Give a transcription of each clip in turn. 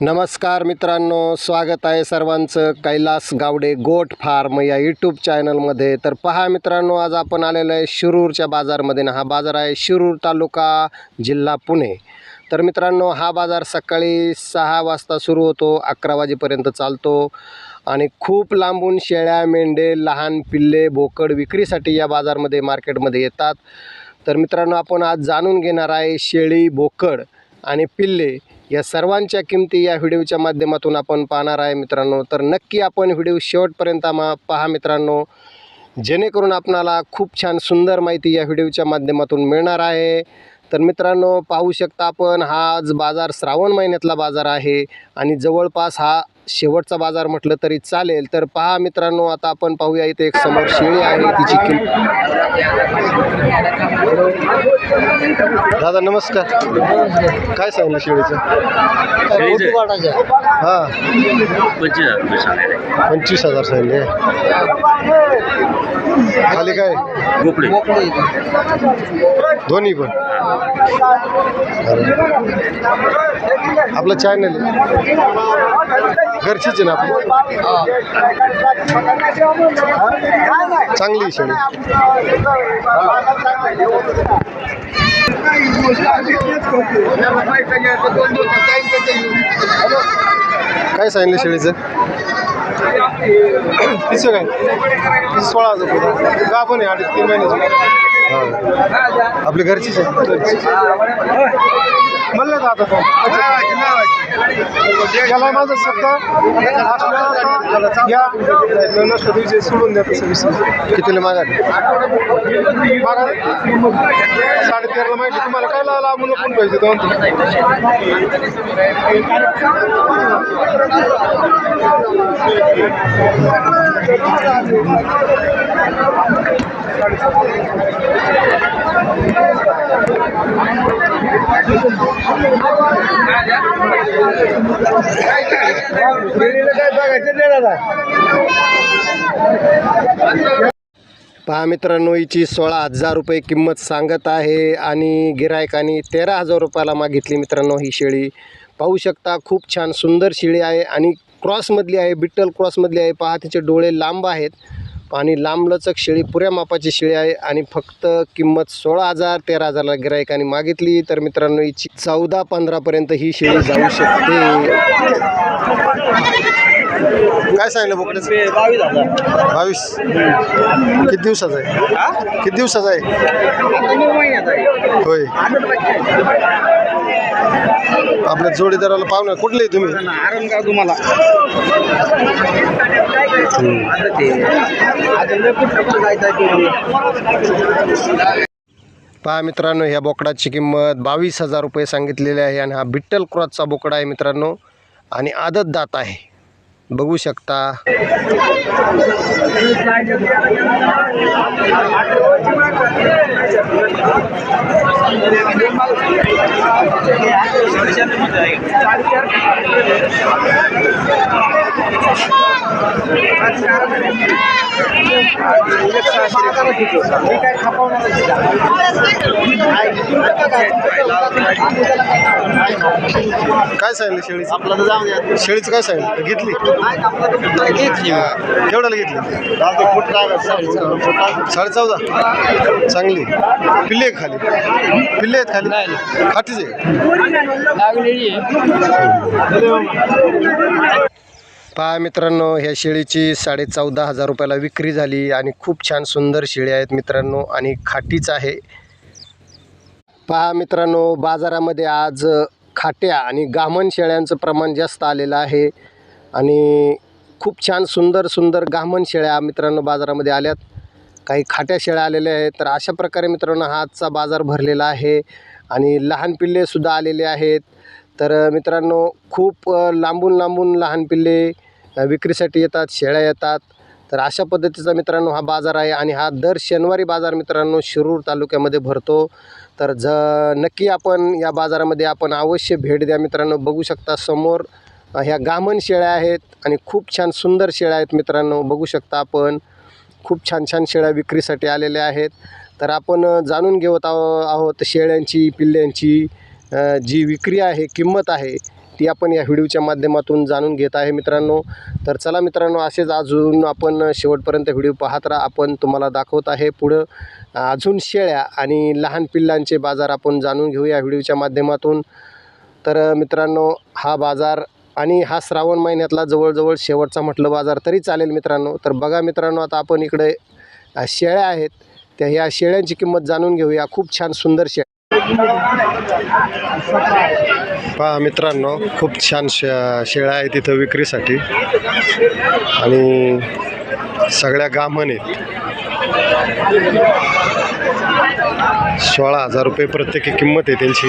नमस्कार मित्रांनो स्वागत आहे सर्वांचं. कैलास गावडे गोट फार्म या यूट्यूब चॅनलमध्ये तर पहा मित्रांनो आज आपण आलेलो आहे शिरूरच्या बाजारमध्ये ना हा बाजार आहे शिरूर तालुका जिल्हा पुणे. तर मित्रांनो हा बाजार सकाळी सहा वाजता सुरू होतो अकरा वाजेपर्यंत चालतो. आणि खूप लांबून शेळ्या मेंढे लहान पिल्ले बोकड विक्रीसाठी या बाजारमध्ये मार्केटमध्ये येतात. तर मित्रांनो आपण आज जाणून घेणार आहे शेळी बोकड आणि पिल्ले या सर्वांच्या किमती या व्हिडिओच्या माध्यमातून आपण पाहणार आहे मित्रांनो. तर नक्की आपण व्हिडिओ शेवटपर्यंत मा पहा मित्रांनो. जेणेकरून आपणाला खूप छान सुंदर माहिती या व्हिडिओच्या माध्यमातून मिळणार आहे. तर मित्रांनो पाहू शकता आपण हा आज बाजार श्रावण महिन्यातला बाजार आहे आणि जवळपास हा शेवटचा बाजार म्हटलं तरी चालेल. तर पहा मित्रांनो आता आपण पाहूया इथे एक समोर शेळी आहे तिची किंमत. दादा नमस्कार. काय सांगितलं शेळीचं? हां. पंचवीस हजार सांगितले खाली काय? दोन्ही पण. आपलं चॅनल घरचीच आहे ना आपली? चांगली शेळी काय सांगितलं शेळीचं? तिचं काय? सोळा हजार का पण आहे अडीच तीन महिन्याची. हां. आपली घरचीच आहे. म्हणलं का आता त्याला माझं शब्द. या नष्ट दिवशी सोडून द्या तसं विषय कितीला मागा मागा साडे तेराला माहिती तुम्हाला काय लावला म्हणून पण पाहिजे दोन पहा मित्रांनो हिची सोळा हजार रुपये किंमत सांगत आहे आणि गिरायकाने तेरा हजार रुपयाला मागितली. मित्रांनो ही शेळी पाहू शकता खूप छान सुंदर शेळी आहे आणि क्रॉसमधली आहे बिट्टल क्रॉसमधली आहे. पहा तिचे डोळे लांब आहेत. आणि लांबलचक शेळी पुऱ्या मापाची शेळी आहे आणि फक्त किंमत सोळा हजार तेरा हजारला गिरायकाने मागितली. तर मित्रांनो हिची चौदा पंधरापर्यंत ही शेळी जाऊ शकते. काय सांगितलं बोकड्याचं? बावीस हजार. बावीस. किती दिवसाचा आहे? किती दिवसाचा आहे? होय. आपल्या जोडीदाराला पाहुणा कुठले तुम्ही? तुम्हाला. पहा मित्रांनो ह्या बोकडाची किंमत बावीस हजार रुपये सांगितलेली आहे आणि हा बिट्टल क्रॉसचा बोकडा आहे मित्रांनो. आणि आदत दात आहे. बघू शकता. काय सांगितलं शेळीचं? आपला तर जाऊ द्या शेळीचं काय सांगितलं? घेतली. केवढ्याला घेतली? साडे चौदा. चांगली. पिल्ले खाली. पिल्ले आहेत खाली? खाटीच आहे. पहा मित्रांनो ह्या शेळीची साडे चौदा हजार रुपयाला विक्री झाली आणि खूप छान सुंदर शेळी आहेत मित्रांनो आणि खाटीच आहे. पहा मित्रांनो बाजारामध्ये आज खाट्या आणि गामण शेळ्यांचं प्रमाण जास्त आलेलं आहे. आणि खूप छान सुंदर सुंदर गामण शेळ्या मित्रांनो बाजारामध्ये आल्यात. काही खाट्या शेळ्या आलेल्या आहेत. तर अशा प्रकारे मित्रांनो हा आजचा बाजार भरलेला आहे आणि लहान पिल्लेसुद्धा आलेले आहेत. तर मित्रांनो खूप लांबून लांबून लहान पिल्ले विक्रीसाठी येतात शेळ्या येतात. तर अशा पद्धतीचा मित्रांनो हा बाजार आहे आणि हा दर शनिवारी बाजार मित्रांनो शिरूर तालुक्यामध्ये भरतो. तर ज नक्की आपण या बाजारामध्ये आपण अवश्य भेट द्या मित्रांनो. बघू शकता समोर ह्या गामन शेळ्या आहेत आणि खूप छान सुंदर शेळ्या आहेत मित्रांनो. बघू शकता आपण. खूप छान छान शेळ्या विक्रीसाठी आलेल्या आहेत. तर आपण जाणून घेत आहो आहोत शेळ्यांची पिल्ल्यांची जी विक्री आहे किंमत आहे ती आपण या व्हिडिओच्या माध्यमातून जाणून घेत आहे मित्रांनो. तर चला मित्रांनो असेच अजून आपण शेवटपर्यंत व्हिडिओ पाहत राहा. आपण तुम्हाला दाखवत आहे पुढं अजून शेळ्या आणि लहान पिल्लांचे बाजार आपण जाणून घेऊ या व्हिडिओच्या माध्यमातून. तर मित्रांनो हा बाजार आणि हा श्रावण महिन्यातला जवळजवळ शेवटचा म्हटलं बाजार तरी चालेल मित्रांनो. तर बघा मित्रांनो आता आपण इकडे शेळ्या आहेत. त्या ह्या शेळ्यांची किंमत जाणून घेऊया. खूप छान सुंदर शेळ्या. पहा मित्रांनो खूप छान शे शेळ्या आहेत इथं विक्रीसाठी. आणि सगळ्या गामण आहेत. सोळा हजार रुपये प्रत्येकी किंमत आहे त्यांची.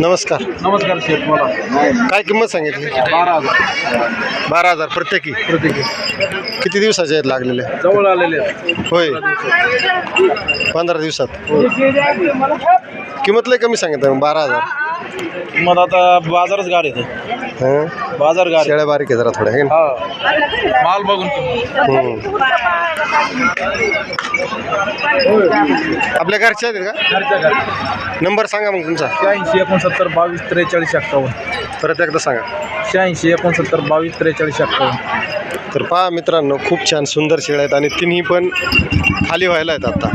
नमस्कार. नमस्कार शेठ बोला. काय किंमत सांगितली? बारा हजार. बारा हजार प्रत्येकी? प्रत्येकी. किती दिवसाचे आहेत लागलेले? जवळ आलेले. होय. पंधरा दिवसात. किंमत लय कमी सांगितलं मग बारा हजार. मग आता बाजारच गाड येते हं? बाजार गाड. शेळ्या बारीक आहे जरा थोड्या है ना? हा. माल बघून हं. आपल्या घरच्या आहेत का? घरच्या नंबर सांगा मग तुमचा. शहाऐंशी एकोणसत्तर बावीस त्रेचाळीस अठ्ठावन्न परत एकदा सांगा. शहाऐंशी एकोणसत्तर बावीस त्रेचाळीस अठ्ठावन्न तर पहा मित्रांनो खूप छान सुंदर शेळ्या आहेत आणि तिन्ही पण खाली व्हायला आहेत आता.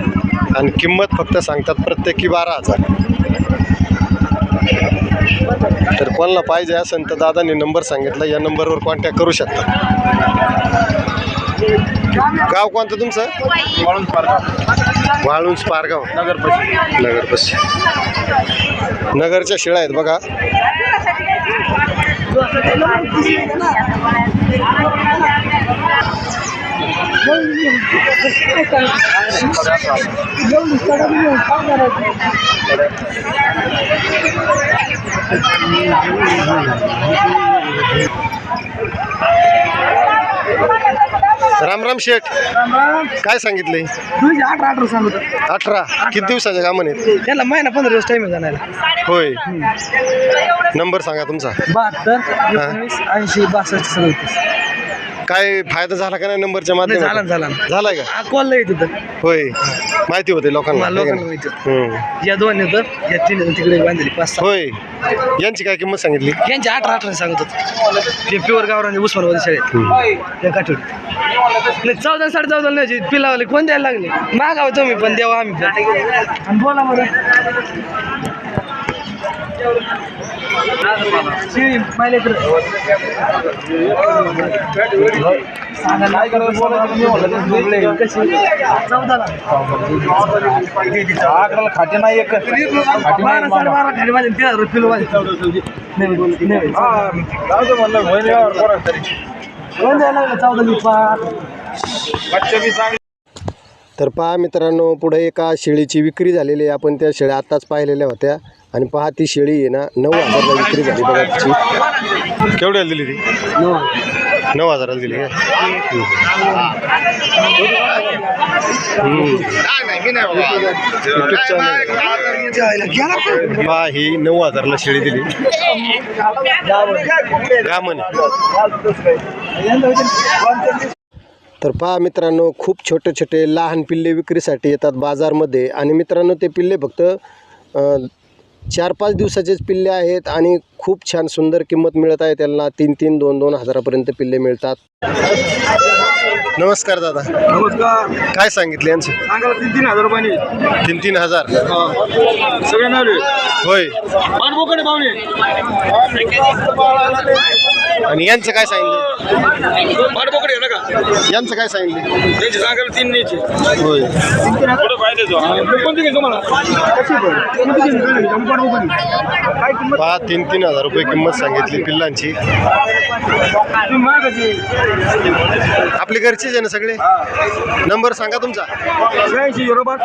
आणि किंमत फक्त सांगतात प्रत्येकी बारा हजार. तर कोणाला पाहिजे असेल तर दादांनी नंबर सांगितला या नंबरवर कॉन्टॅक्ट करू शकता. गाव कोणतं तुमचं? वाळून पारगाव. वाळुंज पारगाव. नगर पश्चिम नगर पश्चिम नगरच्या शेळ्या आहेत बघा. राम राम शेठ. काय सांगितले? तुझे अठरा. अठरा सांगतो अठरा किती दिवसाच्या कामं आहेत? त्याला महिना पंधरा दिवस टाइम जाण्याला होय नंबर सांगा तुमचा. बहात्तर एकोणीस ऐंशी बासष्ट सदतीस. काय फायदा झाला का नाही नंबरच्या नाही झाला माध्यमातून झाला. झालाय का? हा कॉल नाही तिथं होय. माहिती होते लोकांना मला है का लोकांना नाही? माहिती हम्म. या दोन येतं या तीन येतं तिकडे बांधली पाच सहा. होय. यांची काय किंमत सांगितली? यांचे अठरा अठरा सांगत होते. ते प्युअर गावरान उस्मानाबादी शाळेत. त्या काठोड. नाही चौदा साडे चौदा नाही पिलावाले कोण द्यायला लागले? मागाव तुम्ही पण देवा आम्ही पण. आणि बोला बरं अकराला खाटे नाही एक. खाटे हा, म्हणलं चौदा बी चांगले. तर पहा मित्रांनो पुढे एका शेळीची विक्री झालेली आहे. आपण त्या शेळ्या आत्ताच पाहिलेल्या होत्या. आणि पहा ती शेळी आहे ना नऊ हजारला विक्री झाली बघा तिची. केवढ्याला दिली ती? नऊ हजाराला दिली का? पहा ही नऊ हजारला शेळी दिली. गामन तर पहा मित्रांनो खूप छोटे छोटे लहान पिल्ले विक्रीसाठी येतात बाजारमध्ये. आणि मित्रांनो ते पिल्ले फक्त चार पाच दिवसाचेच पिल्ले आहेत आणि खूप छान सुंदर किंमत मिळत आहे त्यांना. तीन तीन दोन दोन हजारापर्यंत पिल्ले मिळतात. नमस्कार दादा. नमस्कार. काय सांगितले यांचं? सांगायला तीन तीन हजार रुपयाने. तीन तीन हजार. सगळे नावले होय. पाठबोकडे पाहुणे. आणि यांचं काय सांगितलं? पाठबोकडे ना का? यांचं काय सांगितलं? त्यांची सांगायला तीन न्यायचे. होय. कुठे पाहिजे तो? कोणती घ्यायचं मला काय किंमत? पहा तीन तीन हजार रुपये किंमत सांगितली पिल्लांची. तुम्ही मागायची आपली घरचीच आहे ना सगळे? नंबर सांगा तुमचा. शहाऐंशी झिरो पाच.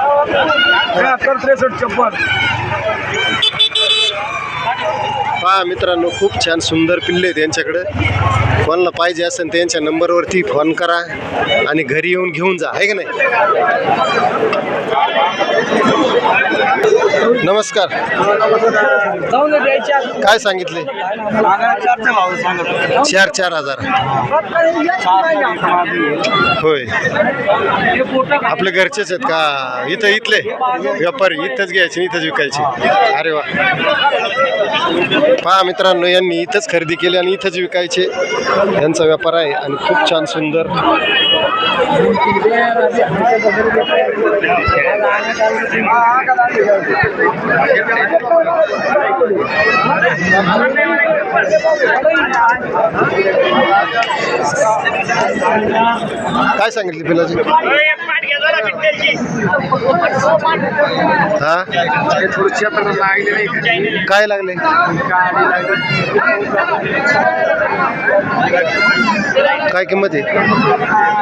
त्र्याहत्तर त्रेसष्ट छप्पन. पहा मित्रांनो खूप छान सुंदर पिल्ले आहेत यांच्याकडे. कोणाला पाहिजे असेल तर यांच्या नंबरवरती फोन करा आणि घरी येऊन घेऊन जा आहे की नाही? नमस्कार. काय सांगितले? चार चार हजार. होय. आपले घरचेच आहेत का? इथं इथले? व्यापारी इथंच घ्यायचे इथंच विकायचे. अरे वा. पहा मित्रांनो यांनी इथंच खरेदी केली आणि इथंच विकायचे. यांचा व्यापार आहे आणि खूप छान सुंदर. काय सांगितले पिलाची हा? काय लागले? काय किंमत आहे?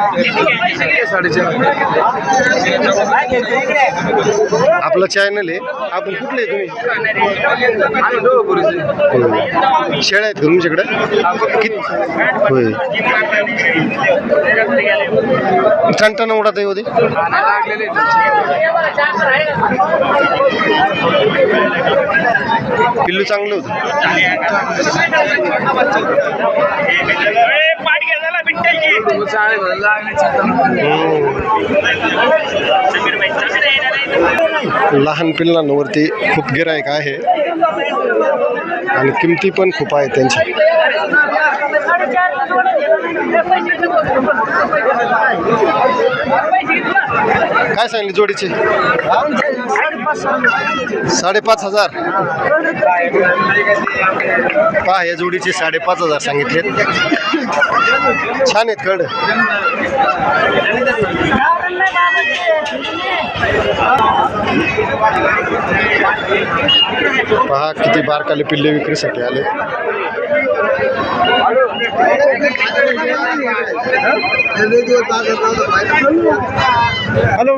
आपलं चॅनल आहे. आपण कुठले आहे तुम्ही? शेळ्या आहेत का तुमच्याकडे? किती होय. टणटण उडत आहे होते पिल्लू चांगलं होतं. लहान पिल्लांवरती खूप गिरायक आहे. आणि किमती पण खूप आहेत त्यांची काय सांगली जोडीची? साडेपाच हजार. पहा या जोडीचे साडेपाच हजार सांगितले छान आहेत कड पहा किती बारकाले पिल्ले विक्रीसाठी आले. हॅलो.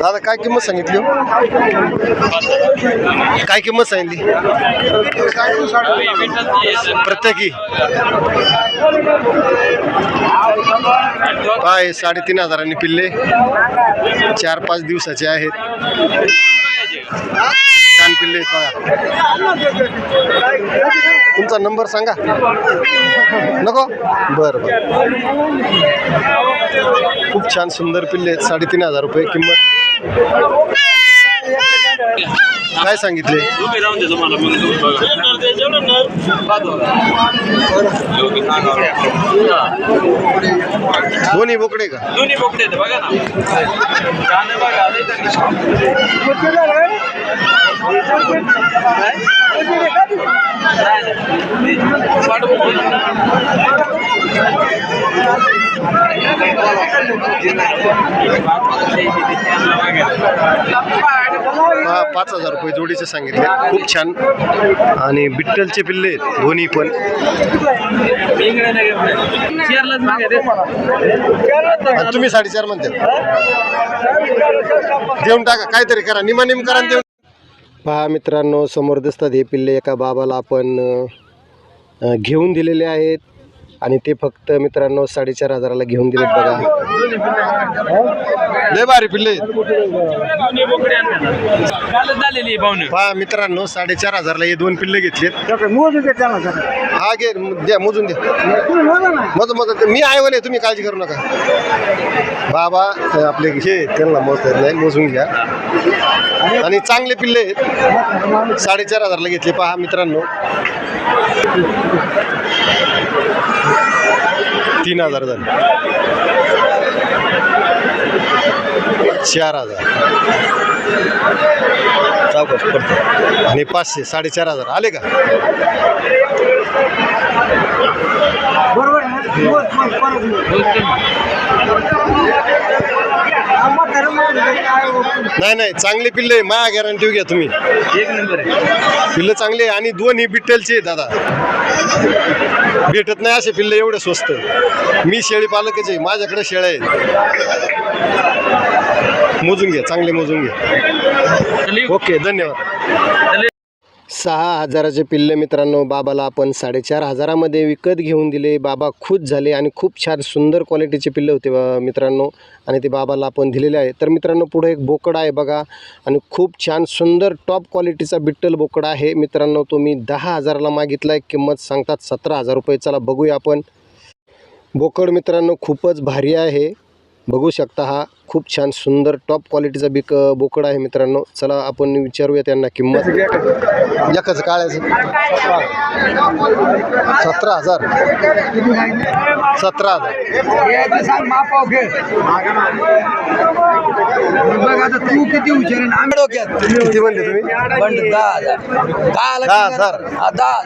दादा काय किंमत सांगितली हो? काय किंमत सांगितली? प्रत्येकी? काय साडेतीन हजारांनी पिल्ले. चार पाच दिवसाचे आहेत. छान पिल्ले तुमचा नंबर सांगा. नको? बरं बरं. खूप छान सुंदर पिल्ले आहेत. साडेतीन हजार रुपये किंमत. काय सांगितले? दोन्ही बोकडे का? दोन्ही बोकडे बघा ना. बघा लय पाच हजार रुपये जोडीचे सांगितले. खूप छान. आणि बिट्टलचे पिल्ले आहेत दोन्ही पण. तुम्ही साडेचार म्हणते. देऊन टाका काहीतरी करा. निमा निम करा देऊन पहा मित्रांनो समोर दिसतात हे पिल्ले एका बाबाला आपण घेऊन दिलेले आहेत. आणि ते फक्त मित्रांनो साडेचार हजाराला घेऊन दिलेत बघा. लय भारी पिल्ले. आहेत. पहा मित्रांनो साडेचार हजारला हे दोन पिल्ले घेतलेत. हा घे द्या मोजून द्या. मोज मोज मी आहे वाले तुम्ही काळजी करू नका. बाबा आपले हे त्यांना मोजत नाही मोजून घ्या. आणि चांगले पिल्ले आहेत. साडेचार हजारला घेतले पहा मित्रांनो. तीन हजार झाले. चार हजार. चौकस पडतो. आणि पाचशे साडेचार हजार. आले का? नाही नाही चांगले पिल्ले माया गॅरंटी घ्या तुम्ही. एक नंबर आहे. पिल्लं चांगले आहे आणि दोन ही बिट्टलचे दादा. भेटत नाही असे पिल्ले एवढे स्वस्त. मी शेळी पालकच आहे माझ्याकडे शेळ्या आहेत. मोजून घ्या चांगले मोजून घ्या. ओके धन्यवाद. सहा हजाराचे पिल्ले मित्रांनो बाबाला आपण साडेचार हजारामध्ये विकत घेऊन दिले. बाबा खुश झाले आणि खूप छान सुंदर क्वालिटीचे पिल्ले होते बा- मित्रांनो. आणि ते बाबाला आपण दिलेले आहे. तर मित्रांनो पुढे एक बोकडा आहे बघा. आणि खूप छान सुंदर टॉप क्वालिटीचा बिट्टल बोकडा आहे. मित्रांनो तुम्ही दहा हजाराला मागितला आहे किंमत सांगतात सतरा हजार रुपये. चला बघूया आपण. बोकड मित्रांनो खूपच भारी आहे. बघू शकता हा खूप छान सुंदर टॉप क्वालिटीचा बिक बोकड आहे मित्रांनो. चला आपण विचारूया त्यांना किंमत. एकच काळ्याचं. सतरा हजार. सतरा हजार. तू किती किती म्हणले तुम्ही दहा हजार. दहा हजार. दहा हजार.